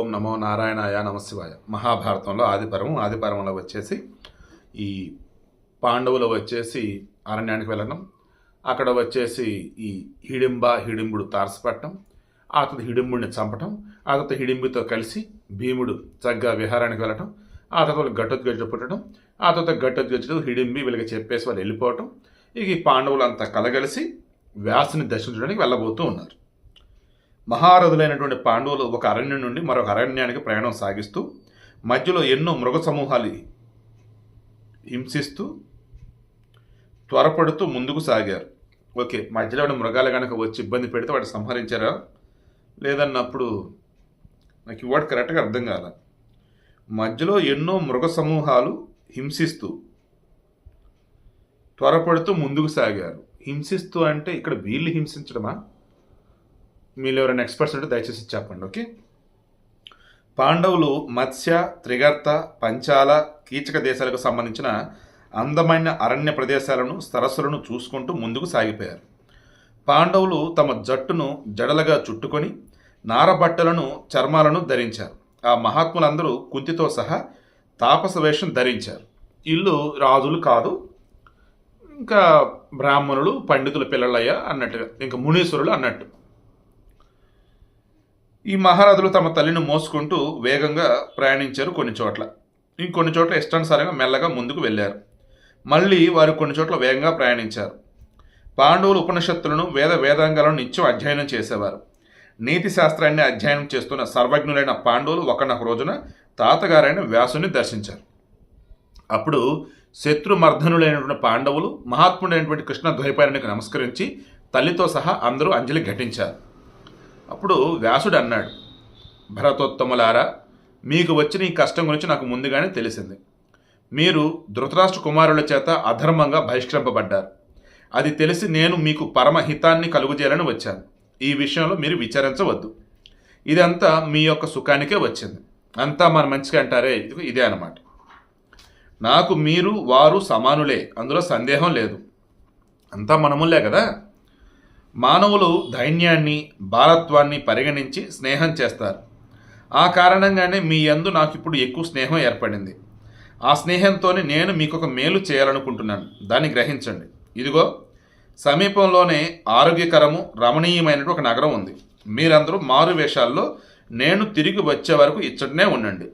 ఓం నమో నారాయణాయ నమశివాయ. మహాభారతంలో ఆదిపర్వం ఆదిపర్వంలో వచ్చేసి ఈ పాండవులు వచ్చేసి అరణ్యానికి వెళ్ళడం అక్కడ వచ్చేసి ఈ హిడింబ హిడింబుడు తారసపట్టడం ఆ తర్వాత హిడింబుడిని చంపటం ఆ తర్వాత హిడింబితో కలిసి భీముడు చక్కగా విహారానికి వెళ్ళటం ఆ తర్వాత వాళ్ళు ఘటోద్గజ పుట్టడం ఆ తర్వాత ఘటోద్గజుడు హిడింబి వీళ్ళకి చెప్పేసి వాళ్ళు వెళ్ళిపోవటం ఇక ఈ పాండవులు అంతా కలగలిసి వ్యాసుని దర్శించడానికి వెళ్ళబోతూ ఉన్నారు. మహారథులైనటువంటి పాండవులు ఒక అరణ్యం నుండి మరొక అరణ్యానికి ప్రయాణం సాగిస్తూ మధ్యలో ఎన్నో మృగ సమూహాలు హింసిస్తూ త్వరపడుతూ ముందుకు సాగారు. ఓకే మధ్యలో ఉన్న మృగాలు కనుక వచ్చి ఇబ్బంది పెడితే వాటిని సంహరించారా? లేదన్నప్పుడు నాకు ఇవాడు కరెక్ట్గా అర్థం కాల. మధ్యలో ఎన్నో మృగ సమూహాలు హింసిస్తూ త్వరపడుతూ ముందుకు సాగారు. హింసిస్తూ అంటే ఇక్కడ వీళ్ళు హింసించడమా? మీరు ఎవరైనా ఎక్స్పర్ట్స్ ఉంటే దయచేసి చెప్పండి ఓకే పాండవులు మత్స్య త్రిగర్త పంచాల కీచక దేశాలకు సంబంధించిన అందమైన అరణ్య ప్రదేశాలను సరస్సులను చూసుకుంటూ ముందుకు సాగిపోయారు. పాండవులు తమ జట్టును జడలుగా చుట్టుకొని నారబట్టలను చర్మాలను ధరించారు. ఆ మహాత్ములందరూ కుంతితో సహా తాపస వేషం ధరించారు. ఇల్లు రాజులు కాదు ఇంకా బ్రాహ్మణులు పండితుల పిల్లలయ్య అన్నట్టుగా ఇంకా మునీశ్వరులు అన్నట్టు. ఈ మహారాజులు తమ తల్లిని మోసుకుంటూ వేగంగా ప్రయాణించారు కొన్ని చోట్ల. ఇంకొన్ని చోట్ల ఇష్టానుసారంగా మెల్లగా ముందుకు వెళ్ళారు. మళ్ళీ వారు కొన్ని చోట్ల వేగంగా ప్రయాణించారు. పాండవులు ఉపనిషత్తులను వేద వేదాంగాలను నిత్యం అధ్యయనం చేసేవారు. నీతి శాస్త్రాన్ని అధ్యయనం చేస్తున్న సర్వజ్ఞులైన పాండవులు ఒకనొక రోజున తాతగారైన వ్యాసుని దర్శించారు. అప్పుడు శత్రుమర్ధనులైనటువంటి పాండవులు మహాత్ముడైనటువంటి కృష్ణ ద్వైపాయనికి నమస్కరించి తల్లితో సహా అందరూ అంజలి ఘటించారు. అప్పుడు వ్యాసుడు అన్నాడు భరతోత్తములారా మీకు వచ్చిన ఈ కష్టం గురించి నాకు ముందుగానే తెలిసింది. మీరు ధృతరాష్ట్ర కుమారుల చేత అధర్మంగా బహిష్కరింపబడ్డారు. అది తెలిసి నేను మీకు పరమహితాన్ని కలుగుజేయాలని వచ్చాను. ఈ విషయంలో మీరు విచారించవద్దు. ఇదంతా మీ యొక్క సుఖానికే వచ్చింది. అంతా మన మంచిగా అంటారే ఇది ఇదే అన్నమాట. నాకు మీరు వారు సమానులే అందులో సందేహం లేదు. అంతా మనములే కదా? మానవులు దైన్యాన్ని బాలత్వాన్ని పరిగణించి స్నేహం చేస్తారు. ఆ కారణంగానే మీ యందు నాకు ఇప్పుడు ఎక్కువ స్నేహం ఏర్పడింది. ఆ స్నేహంతోనే నేను మీకు ఒక మేలు చేయాలనుకుంటున్నాను. దాన్ని గ్రహించండి. ఇదిగో సమీపంలోనే ఆరోగ్యకరము రమణీయమైనటువంటి ఒక నగరం ఉంది. మీరందరూ మారు వేషాల్లో నేను తిరిగి వచ్చే వరకు ఇచ్చటనే ఉండండి.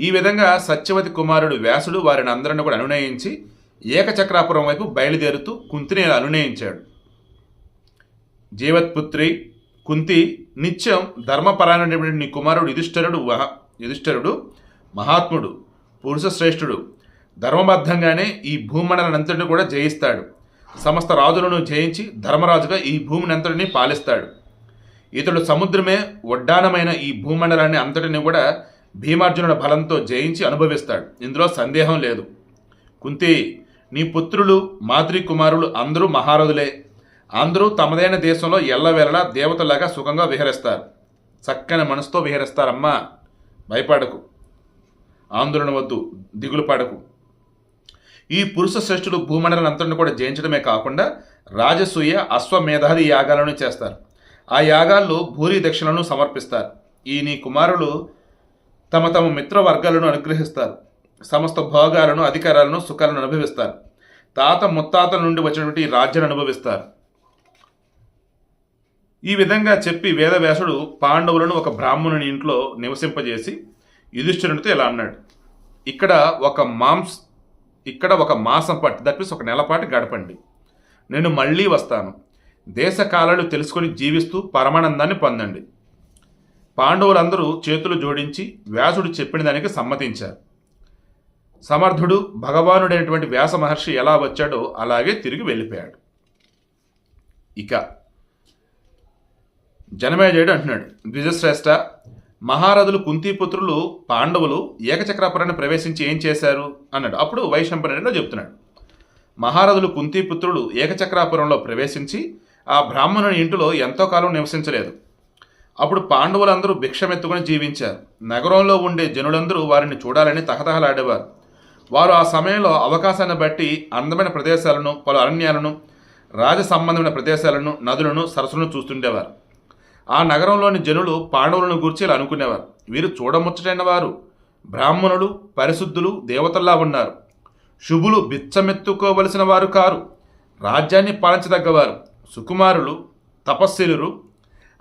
ఈ విధంగా సత్యవతి కుమారుడు వ్యాసుడు వారిని అందరిని కూడా అనునయించి ఏకచక్రాపురం వైపు బయలుదేరుతూ కుంతిని అనునయించాడు. జీవత్పుత్రి కుంతి నిత్యం ధర్మపరాయణటువంటి నీ కుమారుడు యుధిష్ఠరుడు వహ- యుధిష్ఠరుడు మహాత్ముడు పురుషశ్రేష్ఠుడు. ధర్మబద్ధంగానే ఈ భూమండలనంతటిని కూడా జయిస్తాడు. సమస్త రాజులను జయించి ధర్మరాజుగా ఈ భూమిని అంతటిని పాలిస్తాడు. ఇతడు సముద్రమే ఒడ్డానమైన ఈ భూమండలాన్ని అంతటిని కూడా భీమార్జునుల బలంతో జయించి అనుభవిస్తాడు. ఇందులో సందేహం లేదు. కుంతి నీ పుత్రులు మాతృ కుమారులు అందరూ మహారథులే అందరూ తమదైన దేశంలో ఎల్లవేళలా దేవతలాగా సుఖంగా విహరిస్తారు. చక్కని మనసుతో విహరిస్తారమ్మా. భయపడకు. ఆందోళన వద్దు. దిగులు పడకు. ఈ పురుష శ్రేష్ఠులు భూమండలంతటిని కూడా జయించడమే కాకుండా రాజసూయ అశ్వమేధాది యాగాలను చేస్తారు. ఆ యాగాల్లో భూరి దక్షిణలను సమర్పిస్తారు. ఈ నీ కుమారులు తమ తమ మిత్రవర్గాలను అనుగ్రహిస్తారు. సమస్త భోగాలను అధికారాలను సుఖాలను అనుభవిస్తారు. తాత ముత్తాతల నుండి వచ్చినటువంటి రాజ్యాన్ని అనుభవిస్తారు. ఈ విధంగా చెప్పి వేదవ్యాసుడు పాండవులను ఒక బ్రాహ్మణుని ఇంట్లో నివసింపజేసి యుధిష్ఠిరునితో ఇలా అన్నాడు. ఇక్కడ ఒక మాంస్ ఇక్కడ ఒక మాసం పట్టి దట్ మీన్స్ ఒక నెలపాటు గడపండి. నేను మళ్ళీ వస్తాను. దేశ కాలాలు తెలుసుకొని జీవిస్తూ పరమానందాన్ని పొందండి. పాండవులందరూ చేతులు జోడించి వ్యాసుడు చెప్పిన దానికి సమ్మతించారు. సమర్థుడు భగవానుడైనటువంటి వ్యాస మహర్షి ఎలా వచ్చాడో అలాగే తిరిగి వెళ్ళిపోయాడు. ఇక జనమేజయుడు అంటున్నాడు. ద్విజశ్రేష్ఠ మహారథులు కుంతిపుత్రులు పాండవులు ఏకచక్రాపురాన్ని ప్రవేశించి ఏం చేశారు? అన్నాడు. అప్పుడు వైశంపనుడిలో చెప్తున్నాడు. మహారథులు కుంతిపుత్రులు ఏకచక్రాపురంలో ప్రవేశించి ఆ బ్రాహ్మణుని ఇంటిలో ఎంతో కాలం నివసించలేదు. అప్పుడు పాండవులందరూ భిక్షమెత్తుకుని జీవించారు. నగరంలో ఉండే జనులందరూ వారిని చూడాలని తహతహలాడేవారు. వారు ఆ సమయంలో అవకాశాన్ని బట్టి అందమైన ప్రదేశాలను పలు అరణ్యాలను రాజ సంబంధమైన ప్రదేశాలను నదులను సరస్సులను చూస్తుండేవారు. ఆ నగరంలోని జనులు పాండవులను గూర్చి ఇలా అనుకునేవారు. వీరు చూడముచ్చటైన వారు. బ్రాహ్మణులు పరిశుద్ధులు దేవతల్లా ఉన్నారు. శుభులు బిచ్చమెత్తుకోవలసిన వారు కారు. రాజ్యాన్ని పాలించదగ్గవారు సుకుమారులు తపస్సులు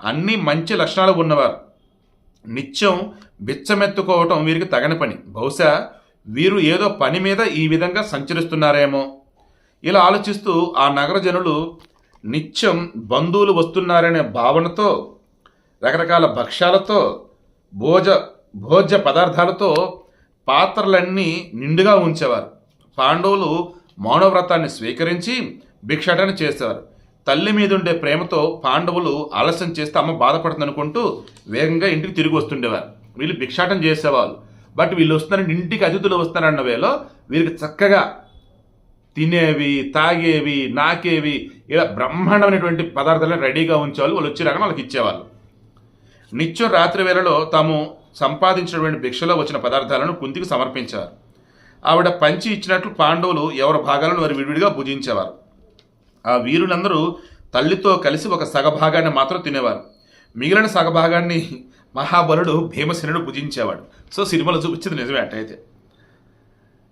అన్ని మంచి లక్షణాలు ఉన్నవారు. నిత్యం బిచ్చమెత్తుకోవటం వీరికి తగని పని. బహుశా వీరు ఏదో పని మీద ఈ విధంగా సంచరిస్తున్నారేమో. ఇలా ఆలోచిస్తూ ఆ నగర జనులు నిత్యం బంధువులు వస్తున్నారనే భావనతో రకరకాల భక్ష్యాలతో భోజ భోజ్య పదార్థాలతో పాత్రలన్నీ నిండుగా ఉంచేవారు. పాండవులు మౌనవ్రతాన్ని స్వీకరించి భిక్షాటన చేసేవారు. తల్లి మీద ఉండే ప్రేమతో పాండవులు ఆలస్యం చేస్తే అమ్మ బాధపడుతుందనుకుంటూ వేగంగా ఇంటికి తిరిగి వస్తుండేవారు. వీళ్ళు భిక్షాటం చేసేవాళ్ళు. బట్ వీళ్ళు వస్తున్నారని ఇంటికి అతిథులు వస్తున్నారన్న వేలో వీరికి చక్కగా తినేవి తాగేవి నాకేవి ఇలా బ్రహ్మాండమైనటువంటి పదార్థాలను రెడీగా ఉంచేవాళ్ళు. వాళ్ళు వచ్చి వాళ్ళకి ఇచ్చేవాళ్ళు. నిత్యం రాత్రి వేళలో తాము సంపాదించినటువంటి భిక్షలో వచ్చిన పదార్థాలను కుంతికి సమర్పించారు. ఆవిడ పంచి ఇచ్చినట్లు పాండవులు ఎవరి భాగాలను వారు విడివిడిగా భుజించేవారు. ఆ వీరులందరూ తల్లితో కలిసి ఒక సగభాగాన్ని మాత్రం తినేవారు. మిగిలిన సగభాగాన్ని మహాబలుడు భీమసేనుడు భుజించేవాడు. సో సినిమాలో చూపించింది నిజమే అట్టయితే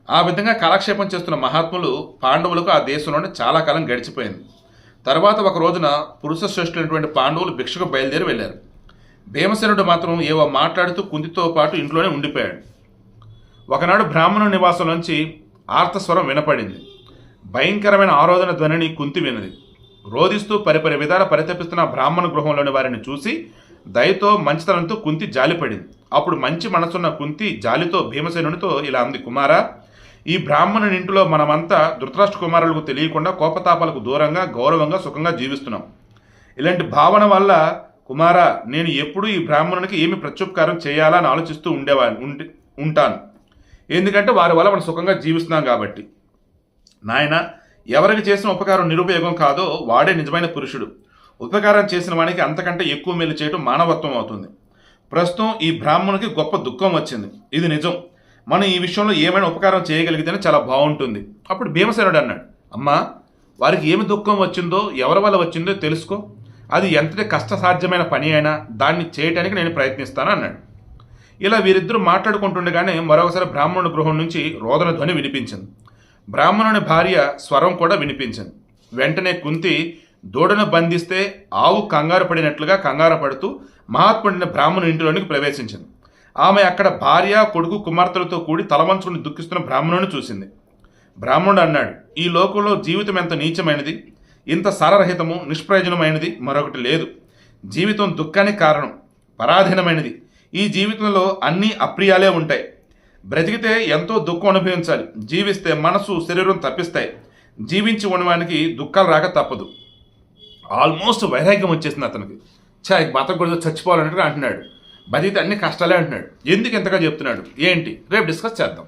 ఆ విధంగా కాలక్షేపం చేస్తున్న మహాత్ములు పాండవులకు ఆ దేశంలోనే చాలా కాలం గడిచిపోయింది. తర్వాత ఒక రోజున పురుష శ్రేష్ఠులైనటువంటి పాండవులు భిక్షకు బయలుదేరి వెళ్ళారు. భీమసేనుడు మాత్రం ఏవో మాట్లాడుతూ కుంతితో పాటు ఇంట్లోనే ఉండిపోయాడు. ఒకనాడు బ్రాహ్మణు నివాసం నుంచి ఆర్తస్వరం వినపడింది. భయంకరమైన ఆరోధన ధ్వనిని కుంతి వినది రోధిస్తూ పరిపరి విధాల పరితపిస్తున్న బ్రాహ్మణ గృహంలోని వారిని చూసి దయతో మంచితనంతో కుంతి జాలిపడింది. అప్పుడు మంచి మనసున్న కుంతి జాలితో భీమసేనునితో ఇలా అంది కుమారా ఈ బ్రాహ్మణుని ఇంటిలో మనమంతా ధృతరాష్ట్ర కుమారులకు తెలియకుండా కోపతాపాలకు దూరంగా గౌరవంగా సుఖంగా జీవిస్తున్నాం. ఇలాంటి భావన వల్ల కుమారా నేను ఎప్పుడూ ఈ బ్రాహ్మణునికి ఏమి ప్రత్యుపకారం చేయాలా అని ఆలోచిస్తూ ఉండేవాడిని ఉంటాను. ఎందుకంటే వారి వల్ల మనం సుఖంగా జీవిస్తున్నాం కాబట్టి. నాయన ఎవరికి చేసిన ఉపకారం నిరుపయోగం కాదో వాడే నిజమైన పురుషుడు. ఉపకారం చేసిన వానికి అంతకంటే ఎక్కువ మేలు చేయడం మానవత్వం అవుతుంది. ప్రస్తుతం ఈ బ్రాహ్మణునికి గొప్ప దుఃఖం వచ్చింది. ఇది నిజం. మనం ఈ విషయంలో ఏమైనా ఉపకారం చేయగలిగితేనే చాలా బాగుంటుంది. అప్పుడు భీమసేనుడు అన్నాడు అమ్మా వారికి ఏమి దుఃఖం వచ్చిందో ఎవరి వల్ల వచ్చిందో తెలుసుకో. అది ఎంతటి కష్టసాధ్యమైన పని అయినా దాన్ని చేయటానికి నేను ప్రయత్నిస్తాను అన్నాడు. ఇలా వీరిద్దరూ మాట్లాడుకుంటుండగానే మరొకసారి బ్రాహ్మణుడి గృహం నుంచి రోదన ధ్వని వినిపించింది. బ్రాహ్మణుని భార్య స్వరం కూడా వినిపించింది. వెంటనే కుంతి దూడను బంధిస్తే ఆవు కంగారు పడినట్లుగా కంగారు పడుతూ మహాత్ముడిన బ్రాహ్మణుని ఇంటిలోనికి ప్రవేశించింది. ఆమె అక్కడ భార్య కొడుకు కుమార్తెలతో కూడి తలవంచుకుని దుఃఖిస్తున్న బ్రాహ్మణుని చూసింది. బ్రాహ్మణుడు అన్నాడు ఈ లోకంలో జీవితం ఎంత నీచమైనది? ఇంత సారరహితము నిష్ప్రయోజనమైనది మరొకటి లేదు. జీవితం దుఃఖానికి కారణం పరాధీనమైనది. ఈ జీవితంలో అన్నీ అప్రియాలే ఉంటాయి. బ్రతికితే ఎంతో దుఃఖం అనుభవించాలి. జీవిస్తే మనసు శరీరం తప్పిస్తాయి. జీవించి ఉండడానికి దుఃఖాలు రాక తప్పదు. ఆల్మోస్ట్ వైరాగ్యం వచ్చేసింది అతనికి. చా బతకూడదు చచ్చిపోవాలంటే అంటున్నాడు. బతికితే అన్ని కష్టాలే అంటున్నాడు. ఎందుకు ఎంతగా చెప్తున్నాడు? ఏంటి? రేపు డిస్కస్ చేద్దాం.